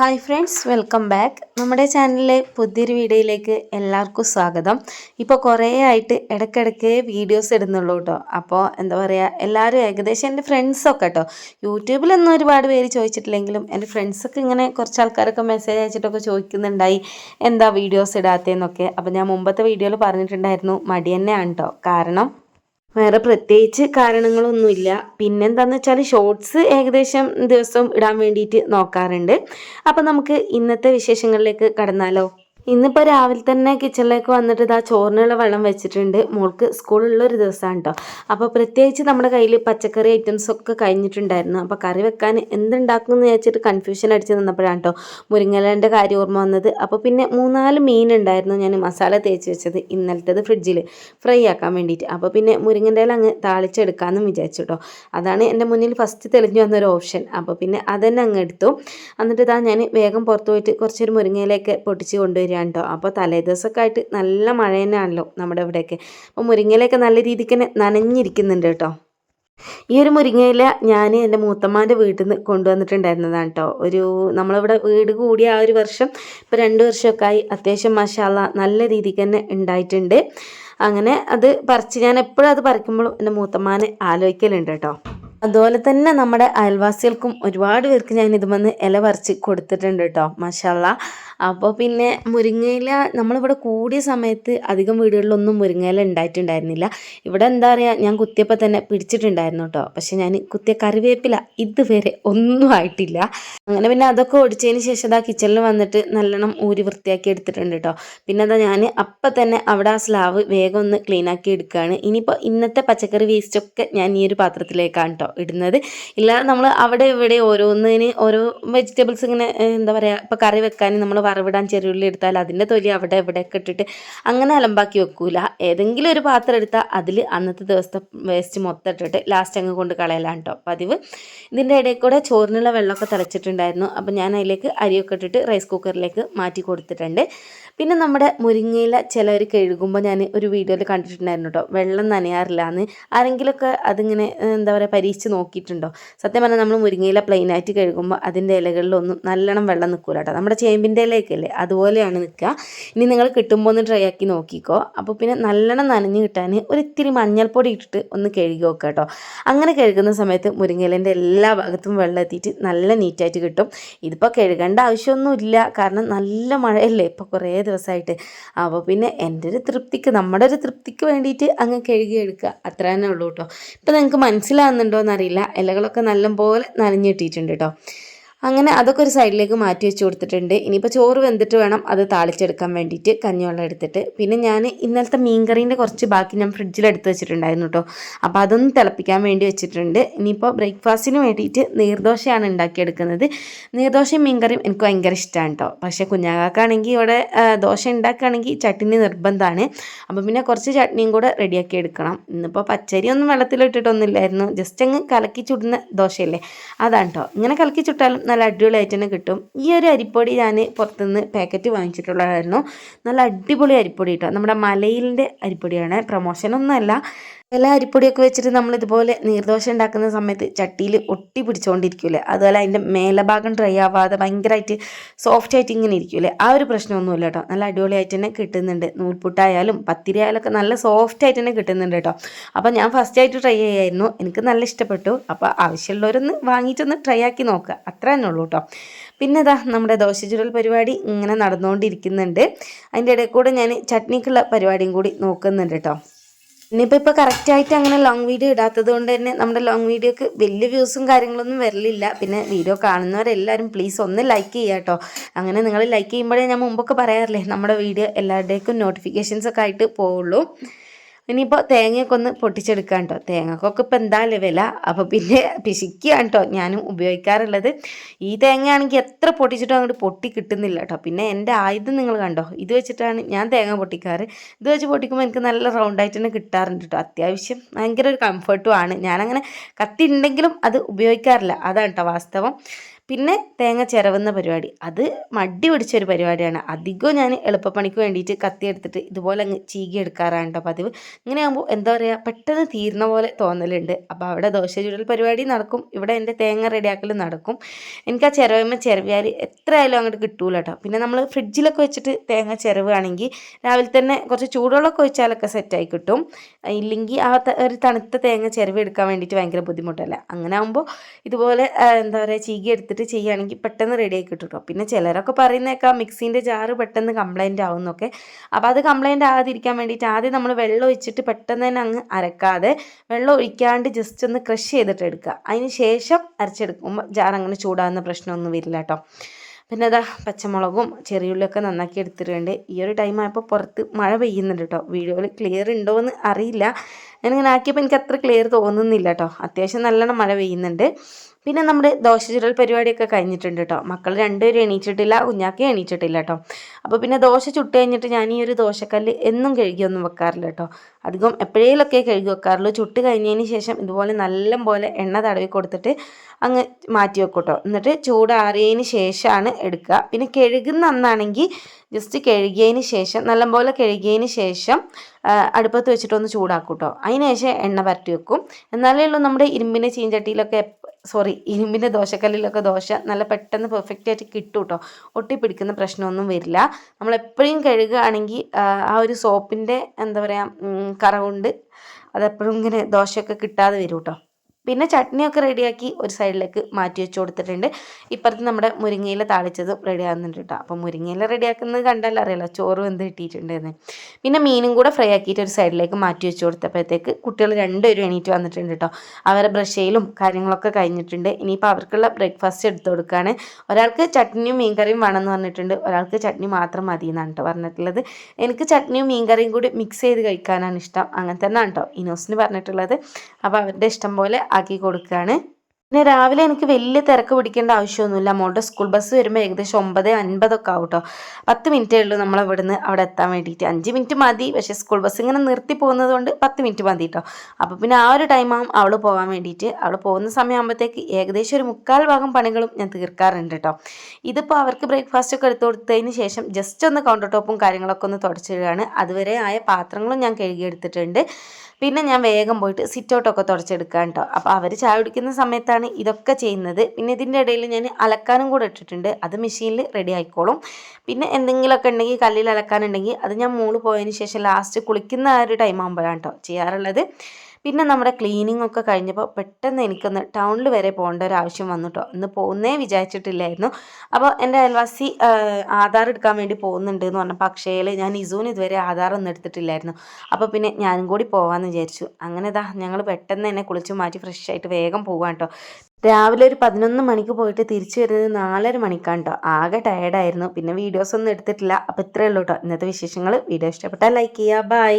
Hi friends welcome back. നമ്മുടെ ചാനലിലെ പുതിയൊരു വീഡിയോയിലേക്ക് എല്ലാവർക്കും സ്വാഗതം. ഇപ്പോൾ കുറേ ആയിട്ട് ഇടയ്ക്കിടയ്ക്ക് വീഡിയോസ് ഇടുന്നുള്ളൂ കേട്ടോ. അപ്പോൾ എന്താ പറയുക എല്ലാവരും ഏകദേശം എന്റെ ഫ്രണ്ട്സൊക്കെ കേട്ടോ. യൂട്യൂബിലൊന്നും ഒരുപാട് പേര് ചോദിച്ചിട്ടില്ലെങ്കിലും എന്റെ ഫ്രണ്ട്സൊക്കെ ഇങ്ങനെ കുറച്ച് ആൾക്കാരൊക്കെ മെസ്സേജ് അയച്ചിട്ടൊക്കെ ചോദിക്കുന്നുണ്ടായി എന്താ വീഡിയോസ് ഇടാത്തതെന്നൊക്കെ. അപ്പോൾ ഞാൻ മുമ്പത്തെ വീഡിയോയിൽ പറഞ്ഞിട്ടുണ്ടായിരുന്നു മടി തന്നെയാണ് കേട്ടോ. കാരണം വേറെ പ്രത്യേകിച്ച് കാരണങ്ങളൊന്നുമില്ല. പിന്നെന്താന്ന് വെച്ചാൽ ഷോർട്സ് ഏകദേശം ദിവസം ഇടാൻ വേണ്ടിയിട്ട് നോക്കാറുണ്ട്. അപ്പം നമുക്ക് ഇന്നത്തെ വിശേഷങ്ങളിലേക്ക് കടന്നാലോ? ഇന്നിപ്പോൾ രാവിലെ തന്നെ കിച്ചണിലേക്ക് വന്നിട്ട് ഇതാ ചോറിനുള്ള വെള്ളം വെച്ചിട്ടുണ്ട്. മോൾക്ക് സ്കൂളുള്ള ഒരു ദിവസമാണ് കേട്ടോ അപ്പോൾ പ്രത്യേകിച്ച് നമ്മുടെ കയ്യിൽ പച്ചക്കറി ഐറ്റംസ് ഒക്കെ കഴിഞ്ഞിട്ടുണ്ടായിരുന്നു. അപ്പോൾ കറി വെക്കാൻ എന്തുണ്ടാക്കും എന്ന് വിചാരിച്ചിട്ട് കൺഫ്യൂഷൻ അടിച്ച് നിന്നപ്പോഴാണ് കേട്ടോ മുരിങ്ങലേന്റെ കാര്യം ഓർമ്മ വന്നത്. അപ്പോൾ പിന്നെ മൂന്നാൽ മീൻ ഉണ്ടായിരുന്നു ഞാൻ മസാല തേച്ച് വെച്ചത് ഇന്നലത്തേത് ഫ്രിഡ്ജിൽ ഫ്രൈ ആക്കാൻ വേണ്ടിയിട്ട്. അപ്പോൾ പിന്നെ മുരിങ്ങന്റെ അങ്ങ് താളിച്ചെടുക്കാമെന്നും വിചാരിച്ചു കേട്ടോ അതാണ് എന്റെ മുന്നിൽ ഫസ്റ്റ് തെളിഞ്ഞു വന്നൊരു ഓപ്ഷൻ അപ്പോൾ പിന്നെ അതന്നെ അങ്ങ് എടുത്തു. എന്നിട്ട് ഇതാ ഞാൻ വേഗം പുറത്തു പോയിട്ട് കുറച്ചൊരു മുരിങ്ങയിലേക്ക് പൊട്ടിച്ച് കൊണ്ടുവരികയാണ് കേട്ടോ അപ്പോൾ തലേദിവസമൊക്കെ ആയിട്ട് നല്ല മഴ തന്നെയാണല്ലോ നമ്മുടെ ഇവിടെയൊക്കെ. അപ്പോൾ മുരിങ്ങയിലൊക്കെ നല്ല രീതിക്ക് തന്നെ നനഞ്ഞിരിക്കുന്നുണ്ട് കേട്ടോ. ഈ ഒരു മുരിങ്ങയില ഞാൻ എന്റെ മൂത്തമ്മാന്റെ വീട്ടിൽ നിന്ന് കൊണ്ടുവന്നിട്ടുണ്ടായിരുന്നതാണ് കേട്ടോ ഒരു നമ്മളിവിടെ വീട് കൂടിയ ആ ഒരു വർഷം ഇപ്പോൾ രണ്ട് വർഷമൊക്കെ ആയി അത്യാവശ്യം മഷാല നല്ല രീതിക്ക് തന്നെ ഉണ്ടായിട്ടുണ്ട്. അങ്ങനെ അത് പറിച്ച് ഞാൻ എപ്പോഴും അത് പറിക്കുമ്പോഴും എന്റെ മൂത്തമ്മാനെ ആലോചിക്കലുണ്ട് കേട്ടോ. അതുപോലെ തന്നെ നമ്മുടെ അയൽവാസികൾക്കും ഒരുപാട് പേർക്ക് ഞാൻ ഇത് വന്ന് ഇല പറിച്ച് കൊടുത്തിട്ടുണ്ട് കേട്ടോ മഷാല്ല അപ്പോൾ പിന്നെ മുരിങ്ങയില നമ്മളിവിടെ കൂടിയ സമയത്ത് അധികം വീടുകളിലൊന്നും മുരിങ്ങയില ഉണ്ടായിട്ടുണ്ടായിരുന്നില്ല. ഇവിടെ എന്താ പറയുക ഞാൻ കുത്തിയപ്പോൾ തന്നെ പിടിച്ചിട്ടുണ്ടായിരുന്നു കേട്ടോ പക്ഷെ ഞാൻ കുത്തിയ കറിവേപ്പില ഇതുവരെ ഒന്നും ആയിട്ടില്ല. അങ്ങനെ പിന്നെ അതൊക്കെ ഒടിച്ചതിന് ശേഷം അതാ കിച്ചണിൽ വന്നിട്ട് നല്ലോണം ഊരി വൃത്തിയാക്കി എടുത്തിട്ടുണ്ട് കേട്ടോ പിന്നെ അതാ ഞാൻ അപ്പം തന്നെ അവിടെ ആ സ്ലാവ് വേഗം ഒന്ന് ക്ലീനാക്കി എടുക്കുകയാണ് ഇനിയിപ്പോൾ ഇന്നത്തെ പച്ചക്കറി വേസ്റ്റൊക്കെ ഞാൻ ഈ ഒരു പാത്രത്തിലേക്കാണ് കേട്ടോ ഇടുന്നത്. ഇല്ല നമ്മൾ അവിടെ ഇവിടെ ഓരോന്നിന് ഓരോ വെജിറ്റബിൾസ് ഇങ്ങനെ എന്താ പറയുക ഇപ്പോൾ കറി വെക്കാൻ നമ്മൾ വറവിടാൻ ചെറിയുള്ളി എടുത്താൽ അതിന്റെ തൊലി അവിടെ ഇവിടെയൊക്കെ ഇട്ടിട്ട് അങ്ങനെ അലമ്പാക്കി വെക്കൂല. ഏതെങ്കിലും ഒരു പാത്രം എടുത്താൽ അതിൽ അന്നത്തെ ദിവസത്തെ വേസ്റ്റ് മൊത്തം ഇട്ടിട്ട് ലാസ്റ്റ് അങ്ങ് കൊണ്ട് കളയലാണ് കേട്ടോ പതിവ്. ഇതിന്റെ ഇടയിൽ കൂടെ ചോറിനുള്ള വെള്ളമൊക്കെ തിളച്ചിട്ടുണ്ടായിരുന്നു. അപ്പോൾ ഞാൻ അതിലേക്ക് അരിയൊക്കെ ഇട്ടിട്ട് റൈസ് കുക്കറിലേക്ക് മാറ്റി കൊടുത്തിട്ടുണ്ട്. പിന്നെ നമ്മുടെ മുരിങ്ങയില ചിലർ കഴുകുമ്പോൾ ഞാൻ ഒരു വീഡിയോയിൽ കണ്ടിട്ടുണ്ടായിരുന്നു കേട്ടോ വെള്ളം നനയാറില്ല എന്ന് ആരെങ്കിലുമൊക്കെ അതിങ്ങനെ എന്താ പറയുക പരീക്ഷിച്ച് നോക്കിയിട്ടുണ്ടോ? സത്യം പറഞ്ഞാൽ നമ്മൾ മുരിങ്ങയില പ്ലെയിനായിട്ട് കഴുകുമ്പോൾ അതിന്റെ ഇലകളിലൊന്നും നല്ലോണം വെള്ളം നിൽക്കില്ല കേട്ടോ. നമ്മുടെ ചേമ്പിന്റെ ഇലയൊക്കെയല്ലേ അതുപോലെയാണ് നിൽക്കുക ഇനി നിങ്ങൾ കിട്ടുമ്പോൾ ഒന്ന് ട്രൈ ആക്കി നോക്കിക്കോ. അപ്പോൾ പിന്നെ നല്ലോണം നനഞ്ഞ് കിട്ടാൻ ഒരു ഇത്തിരി മഞ്ഞൾപ്പൊടി ഇട്ടിട്ട് ഒന്ന് കഴുകി നോക്കുക കേട്ടോ. അങ്ങനെ കഴുകുന്ന സമയത്ത് മുരിങ്ങയിലേന്റെ എല്ലാ ഭാഗത്തും വെള്ളം എത്തിയിട്ട് നല്ല നീറ്റായിട്ട് കിട്ടും. ഇതിപ്പോൾ കഴുകേണ്ട ആവശ്യമൊന്നുമില്ല കാരണം നല്ല മഴയല്ലേ ഇപ്പോൾ കുറേ ദിവസമായിട്ട് അപ്പോൾ പിന്നെ എന്റെ ഒരു തൃപ്തിക്ക് നമ്മുടെ ഒരു തൃപ്തിക്ക് വേണ്ടിയിട്ട് അങ്ങ് കഴുകി എടുക്കുക അത്ര തന്നെ ഉള്ളൂ കേട്ടോ. ഇപ്പം നിങ്ങൾക്ക് മനസ്സിലാകുന്നുണ്ടോ എന്നറിയില്ല ഇലകളൊക്കെ നല്ലപോലെ നനഞ്ഞിട്ടിട്ടുണ്ട് കേട്ടോ അങ്ങനെ അതൊക്കെ ഒരു സൈഡിലേക്ക് മാറ്റി വെച്ച് കൊടുത്തിട്ടുണ്ട്. ഇനിയിപ്പോൾ ചോറ് വെന്തിട്ട് വേണം അത് താളിച്ചെടുക്കാൻ വേണ്ടിയിട്ട് കഞ്ഞിവെള്ളം എടുത്തിട്ട്. പിന്നെ ഞാൻ ഇന്നലത്തെ മീൻകറീന്റെ കുറച്ച് ബാക്കി ഞാൻ ഫ്രിഡ്ജിൽ എടുത്ത് വെച്ചിട്ടുണ്ടായിരുന്നു കേട്ടോ അപ്പോൾ അതൊന്ന് തിളപ്പിക്കാൻ വേണ്ടി വെച്ചിട്ടുണ്ട്. ഇനിയിപ്പോൾ ബ്രേക്ക്ഫാസ്റ്റിന് വേണ്ടിയിട്ട് നീർദോശയാണ് ഉണ്ടാക്കിയെടുക്കുന്നത്. നീർദോശയും മീൻകറിയും എനിക്ക് ഭയങ്കര ഇഷ്ടമാണ് കേട്ടോ പക്ഷേ കുഞ്ഞാക്കാണെങ്കിൽ ഇവിടെ ദോശ ഉണ്ടാക്കുകയാണെങ്കിൽ ചട്നി നിർബന്ധമാണ്. അപ്പോൾ പിന്നെ കുറച്ച് ചട്നിയും കൂടെ റെഡിയാക്കി എടുക്കണം. ഇന്നിപ്പോൾ പച്ചരി ഒന്നും വെള്ളത്തിലിട്ടിട്ടൊന്നുമില്ലായിരുന്നു. ജസ്റ്റ് അങ്ങ് കലക്കി ചുടുന്ന ദോശയല്ലേ? അതാണ് കേട്ടോ ഇങ്ങനെ കലക്കി ചുട്ടാലും നല്ല അടിപൊളിയായിട്ട് തന്നെ കിട്ടും. ഈ ഒരു അരിപ്പൊടി ഞാൻ പുറത്തുനിന്ന് പാക്കറ്റ് വാങ്ങിച്ചിട്ടുള്ളതായിരുന്നു. നല്ല അടിപൊളി അരിപ്പൊടി കേട്ടോ നമ്മുടെ മലയിലിന്റെ അരിപ്പൊടിയാണ്. പ്രൊമോഷനൊന്നുമല്ല ചില അരിപ്പൊടിയൊക്കെ വെച്ചിട്ട് നമ്മൾ ഇതുപോലെ നീർദോശ ഉണ്ടാക്കുന്ന സമയത്ത് ചട്ടിയിൽ ഒട്ടി പിടിച്ചുകൊണ്ടിരിക്കൂലേ അതുപോലെ അതിന്റെ മേലഭാഗം ഡ്രൈ ആവാതെ ഭയങ്കരമായിട്ട് സോഫ്റ്റ് ആയിട്ട് ഇങ്ങനെ ഇരിക്കൂലേ ആ ഒരു പ്രശ്നമൊന്നുമില്ല കേട്ടോ. നല്ല അടിപൊളിയായിട്ട് തന്നെ കിട്ടുന്നുണ്ട്. നൂൽപുട്ടായാലും പത്തിരി ആയാലും ഒക്കെ നല്ല സോഫ്റ്റ് ആയിട്ട് തന്നെ കിട്ടുന്നുണ്ട് കേട്ടോ. അപ്പോൾ ഞാൻ ഫസ്റ്റ് ആയിട്ട് ട്രൈ ചെയ്യായിരുന്നു. എനിക്ക് നല്ല ഇഷ്ടപ്പെട്ടു. അപ്പോൾ ആവശ്യമുള്ളവരൊന്ന് വാങ്ങിയിട്ടൊന്ന് ട്രൈ ആക്കി നോക്കുക. അത്ര തന്നെ ഉള്ളൂ കേട്ടോ. പിന്നെ ഇതാ നമ്മുടെ ദോശ ചുരൽ പരിപാടി ഇങ്ങനെ നടന്നുകൊണ്ടിരിക്കുന്നുണ്ട്. അതിന്റെ ഇടയിൽ കൂടെ ഞാൻ ചട്നിക്കുള്ള പരിപാടിയും കൂടി നോക്കുന്നുണ്ട് കേട്ടോ. ഇനിയിപ്പോൾ ഇപ്പോൾ കറക്റ്റായിട്ട് അങ്ങനെ ലോങ് വീഡിയോ ഇടാത്തത് കൊണ്ട് തന്നെ നമ്മുടെ ലോങ് വീഡിയോക്ക് വലിയ വ്യൂസും കാര്യങ്ങളൊന്നും വരലില്ല. പിന്നെ വീഡിയോ കാണുന്നവരെല്ലാവരും പ്ലീസ് ഒന്ന് ലൈക്ക് ചെയ്യുക കേട്ടോ അങ്ങനെ നിങ്ങൾ ലൈക്ക് ചെയ്യുമ്പോഴേ ഞാൻ മുമ്പൊക്കെ പറയാറില്ലേ നമ്മുടെ വീഡിയോ എല്ലാവരുടേക്കും നോട്ടിഫിക്കേഷൻസ് ഒക്കെ ആയിട്ട് പോവുള്ളൂ. ഇനിയിപ്പോൾ തേങ്ങയൊക്കെ ഒന്ന് പൊട്ടിച്ചെടുക്കാം കേട്ടോ തേങ്ങക്കൊക്കെ ഇപ്പോൾ എന്താ വില. അപ്പോൾ പിന്നെ പിശിക്കുകയാണ് കേട്ടോ ഞാനും ഉപയോഗിക്കാറുള്ളത്. ഈ തേങ്ങയാണെങ്കിൽ എത്ര പൊട്ടിച്ചിട്ടും അങ്ങോട്ട് പൊട്ടി കിട്ടുന്നില്ല കേട്ടോ പിന്നെ എന്റെ ആയുധം നിങ്ങൾ കണ്ടോ? ഇത് വെച്ചിട്ടാണ് ഞാൻ തേങ്ങ പൊട്ടിക്കാറ്. ഇത് വെച്ച് പൊട്ടിക്കുമ്പോൾ എനിക്ക് നല്ല റൗണ്ടായിട്ട് തന്നെ കിട്ടാറുണ്ട് കേട്ടോ അത്യാവശ്യം ഭയങ്കര ഒരു കംഫർട്ടും ആണ്. ഞാനങ്ങനെ കത്തി ഉണ്ടെങ്കിലും അത് ഉപയോഗിക്കാറില്ല. അതാണ് കേട്ടോ വാസ്തവം. പിന്നെ തേങ്ങ ചിരവുന്ന പരിപാടി. അത് മടി പിടിച്ചൊരു പരിപാടിയാണ്. അധികവും ഞാൻ എളുപ്പപ്പണിക്ക് വേണ്ടിയിട്ട് കത്തി എടുത്തിട്ട് ഇതുപോലെ അങ്ങ് ചീകി എടുക്കാറാണ് കേട്ടോ പതിവ്. ഇങ്ങനെ ആകുമ്പോൾ എന്താ പറയുക പെട്ടെന്ന് തീർന്ന പോലെ തോന്നലുണ്ട്. അപ്പോൾ അവിടെ ദോശ ചുടൽ പരിപാടി നടക്കും. ഇവിടെ എന്റെ തേങ്ങ റെഡിയാക്കൽ നടക്കും. എനിക്ക് ആ ചിരവുമ്പോൾ ചിരവിയാൽ എത്ര ആയാലും അങ്ങോട്ട് കിട്ടൂല കേട്ടോ പിന്നെ നമ്മൾ ഫ്രിഡ്ജിലൊക്കെ വെച്ചിട്ട് തേങ്ങ ചിരവുകയാണെങ്കിൽ രാവിലെ തന്നെ കുറച്ച് ചൂടുവെള്ളമൊക്കെ ഒഴിച്ചാലൊക്കെ സെറ്റായി കിട്ടും. ഇല്ലെങ്കിൽ ആ ഒരു തണുത്ത തേങ്ങ ചിരവി എടുക്കാൻ വേണ്ടിയിട്ട് ഭയങ്കര ബുദ്ധിമുട്ടല്ല. അങ്ങനെ ആകുമ്പോൾ ഇതുപോലെ എന്താ പറയുക ചീകി എടുത്തിട്ട് ചെയ്യുകയാണെങ്കിൽ പെട്ടെന്ന് റെഡിയായി കിട്ടും കേട്ടോ പിന്നെ ചിലരൊക്കെ പറയുന്നേക്കാം മിക്സീന്റെ ജാറ് പെട്ടെന്ന് കംപ്ലൈന്റ് ആവുന്നൊക്കെ അപ്പോൾ അത് കംപ്ലൈന്റ് ആകാതിരിക്കാൻ വേണ്ടിയിട്ട് ആദ്യം നമ്മൾ വെള്ളം ഒഴിച്ചിട്ട് പെട്ടെന്ന് തന്നെ അങ്ങ് അരക്കാതെ വെള്ളം ഒഴിക്കാണ്ട് ജസ്റ്റ് ഒന്ന് ക്രഷ് ചെയ്തിട്ട് എടുക്കുക. അതിന് ശേഷം അരച്ചെടുക്കുമ്പോൾ ജാർ അങ്ങനെ ചൂടാകുന്ന പ്രശ്നമൊന്നും വരില്ല കേട്ടോ പിന്നെ അതാ പച്ചമുളകും ചെറിയുള്ളിയൊക്കെ നന്നാക്കി എടുത്തിട്ടുണ്ട്. ഈ ഒരു ടൈം ആയപ്പോൾ പുറത്ത് മഴ പെയ്യുന്നുണ്ട് കേട്ടോ വീഡിയോയിൽ ക്ലിയർ ഉണ്ടോ എന്ന് അറിയില്ല. ഞാനിങ്ങനെ ആക്കിയപ്പോൾ എനിക്ക് അത്ര ക്ലിയർ തോന്നുന്നില്ല കേട്ടോ അത്യാവശ്യം നല്ലോണം മഴ പെയ്യുന്നുണ്ട്. പിന്നെ നമ്മുടെ ദോശ ചുരൽ പരിപാടിയൊക്കെ കഴിഞ്ഞിട്ടുണ്ട് കേട്ടോ മക്കൾ രണ്ടുപേരും എണീച്ചിട്ടില്ല കുഞ്ഞാക്കി എണീച്ചിട്ടില്ല കേട്ടോ അപ്പോൾ പിന്നെ ദോശ ചുട്ട് കഴിഞ്ഞിട്ട് ഞാൻ ഈ ഒരു ദോശക്കല്ല് എന്നും കഴുകിയൊന്നും വെക്കാറില്ല കേട്ടോ അധികം എപ്പോഴേലൊക്കെ കഴുകി വെക്കാറുള്ളൂ. ചുട്ട് കഴിഞ്ഞതിന് ശേഷം ഇതുപോലെ നല്ല പോലെ എണ്ണ തടവി കൊടുത്തിട്ട് അങ്ങ് മാറ്റി വെക്കും കേട്ടോ എന്നിട്ട് ചൂടാറിയതിന് ശേഷമാണ് എടുക്കുക. പിന്നെ കഴുകുന്ന അന്നാണെങ്കിൽ ജസ്റ്റ് കഴുകിയതിന് ശേഷം നല്ലപോലെ കഴുകിയതിന് ശേഷം അടുപ്പത്ത് വെച്ചിട്ടൊന്ന് ചൂടാക്കും കേട്ടോ അതിന് ശേഷം എണ്ണ പരട്ടി വെക്കും. എന്നാലേ ഉള്ളൂ നമ്മുടെ ഇരുമ്പിന്റെ ചീഞ്ചട്ടിയിലൊക്കെ സോറി ഇരുമ്പിന്റെ ദോശക്കല്ലിലൊക്കെ ദോശ നല്ല പെട്ടെന്ന് പെർഫെക്റ്റ് ആയിട്ട് കിട്ടും കേട്ടോ ഒട്ടിപ്പിടിക്കുന്ന പ്രശ്നമൊന്നും വരില്ല. നമ്മൾ എപ്പോഴും കഴുകുകയാണെങ്കിൽ ആ ഒരു സോപ്പിന്റെ എന്താ പറയുക കറ അതെപ്പോഴും ഇങ്ങനെ ദോശയൊക്കെ കിട്ടാതെ വരും കേട്ടോ പിന്നെ ചട്നിയൊക്കെ റെഡിയാക്കി ഒരു സൈഡിലേക്ക് മാറ്റി വെച്ച് കൊടുത്തിട്ടുണ്ട്. ഇപ്പുറത്ത് നമ്മുടെ മുരിങ്ങയില താളിച്ചതും റെഡി ആകുന്നുണ്ട് കേട്ടോ. അപ്പം മുരിങ്ങയില റെഡിയാക്കുന്നത് കണ്ടല്ലോ അറിയാലോ ചോറ് വെന്ത് കിട്ടിയിട്ടുണ്ടെന്ന്. പിന്നെ മീനും കൂടെ ഫ്രൈ ആക്കിയിട്ട് ഒരു സൈഡിലേക്ക് മാറ്റി വെച്ച് കൊടുത്തപ്പോഴത്തേക്ക് കുട്ടികൾ രണ്ടുപേരും എണീറ്റ് വന്നിട്ടുണ്ട് കേട്ടോ. അവരെ ബ്രഷ് കാര്യങ്ങളൊക്കെ കഴിഞ്ഞിട്ടുണ്ട്. ഇനിയിപ്പോൾ അവർക്കുള്ള ബ്രേക്ക്ഫാസ്റ്റ് എടുത്ത് കൊടുക്കുകയാണ്. ഒരാൾക്ക് ചട്നിയും മീൻകറിയും വേണമെന്ന് പറഞ്ഞിട്ടുണ്ട്. ഒരാൾക്ക് ചട്നി മാത്രം മതി എന്നാണ് കേട്ടോ പറഞ്ഞിട്ടുള്ളത്. എനിക്ക് ചട്നിയും മീൻകറിയും കൂടി മിക്സ് ചെയ്ത് കഴിക്കാനാണ് ഇഷ്ടം. അങ്ങനെ തന്നെയാണ് കേട്ടോ. ഇനോസിന് പറഞ്ഞിട്ടുള്ളത്. അപ്പോൾ അവരുടെ ഇഷ്ടം പോലെ ആക്കി കൊടുക്കുകയാണ് പിന്നെ രാവിലെ എനിക്ക് വലിയ തിരക്ക് പിടിക്കേണ്ട ആവശ്യമൊന്നുമില്ല. മോളുടെ സ്കൂൾ ബസ് വരുമ്പോൾ ഏകദേശം ഒമ്പത് അൻപതൊക്കെ ആവും കേട്ടോ. പത്ത് മിനിറ്റേ ഉള്ളൂ നമ്മൾ അവിടെ നിന്ന് അവിടെ എത്താൻ വേണ്ടിയിട്ട്. അഞ്ച് മിനിറ്റ് മതി. പക്ഷേ സ്കൂൾ ബസ് ഇങ്ങനെ നിർത്തി പോകുന്നത് കൊണ്ട് പത്ത് മിനിറ്റ് മതി കേട്ടോ. അപ്പോൾ പിന്നെ ആ ഒരു ടൈമാകും അവൾ പോകാൻ വേണ്ടിയിട്ട്. അവൾ പോകുന്ന സമയമാകുമ്പോഴത്തേക്ക് ഏകദേശം ഒരു മുക്കാൽ ഭാഗം പണികളും ഞാൻ തീർക്കാറുണ്ട് കേട്ടോ. ഇതിപ്പോൾ അവർക്ക് ബ്രേക്ക്ഫാസ്റ്റ് ഒക്കെ എടുത്തു കൊടുത്തതിന് ശേഷം ജസ്റ്റ് ഒന്ന് കൗണ്ടർ ടോപ്പും കാര്യങ്ങളൊക്കെ ഒന്ന് തുടച്ചിടുകയാണ്. അതുവരെ ആയ പാത്രങ്ങളും ഞാൻ കഴുകിയെടുത്തിട്ടുണ്ട് പിന്നെ ഞാൻ വേഗം പോയിട്ട് സിറ്റ് ഔട്ടൊക്കെ തുടച്ചെടുക്കാൻ കേട്ടോ. അപ്പോൾ അവർ ചായ കുടിക്കുന്ന സമയത്താണ് ഇതൊക്കെ ചെയ്യുന്നത്. പിന്നെ ഇതിന്റെ ഇടയിൽ ഞാൻ അലക്കാനും കൂടെ ഇട്ടിട്ടുണ്ട്. അത് മെഷീനിൽ റെഡി ആയിക്കോളും. പിന്നെ എന്തെങ്കിലുമൊക്കെ ഉണ്ടെങ്കിൽ കല്ലിൽ അലക്കാനുണ്ടെങ്കിൽ അത് ഞാൻ മൂൾ പോയതിന് ശേഷം ലാസ്റ്റ് കുളിക്കുന്ന ആ ഒരു ടൈം ആകുമ്പോഴാണ് കേട്ടോ ചെയ്യാറുള്ളത്. പിന്നെ നമ്മുടെ ക്ലീനിങ് ഒക്കെ കഴിഞ്ഞപ്പോൾ പെട്ടെന്ന് എനിക്കൊന്ന് ടൗണിൽ വരെ പോകേണ്ട ഒരു ആവശ്യം വന്നു കേട്ടോ ഇന്ന് പോകുന്നേ വിചാരിച്ചിട്ടില്ലായിരുന്നു. അപ്പോൾ എന്റെ അയൽവാസി ആധാർ എടുക്കാൻ വേണ്ടി പോകുന്നുണ്ട് എന്ന് പറഞ്ഞപ്പോൾ അക്ഷയയിൽ ഞാൻ ഇസൂന് ഇതുവരെ ആധാർ ഒന്നും എടുത്തിട്ടില്ലായിരുന്നു. അപ്പോൾ പിന്നെ ഞാനും കൂടി പോകാമെന്ന് വിചാരിച്ചു. അങ്ങനെ ഇതാ ഞങ്ങൾ പെട്ടെന്ന് തന്നെ കുളിച്ച് മാറ്റി ഫ്രഷ് ആയിട്ട് വേഗം പോകാം കേട്ടോ രാവിലെ ഒരു പതിനൊന്ന് മണിക്ക് പോയിട്ട് തിരിച്ചു വരുന്നത് നാലര മണിക്കാണ് കേട്ടോ ആകെ ടയർഡായിരുന്നു പിന്നെ വീഡിയോസ് ഒന്നും എടുത്തിട്ടില്ല. അപ്പോൾ ഇത്രയേ ഉള്ളൂ കേട്ടോ ഇന്നത്തെ വിശേഷങ്ങൾ വീഡിയോ ഇഷ്ടപ്പെട്ടാൽ ലൈക്ക് ചെയ്യുക ബൈ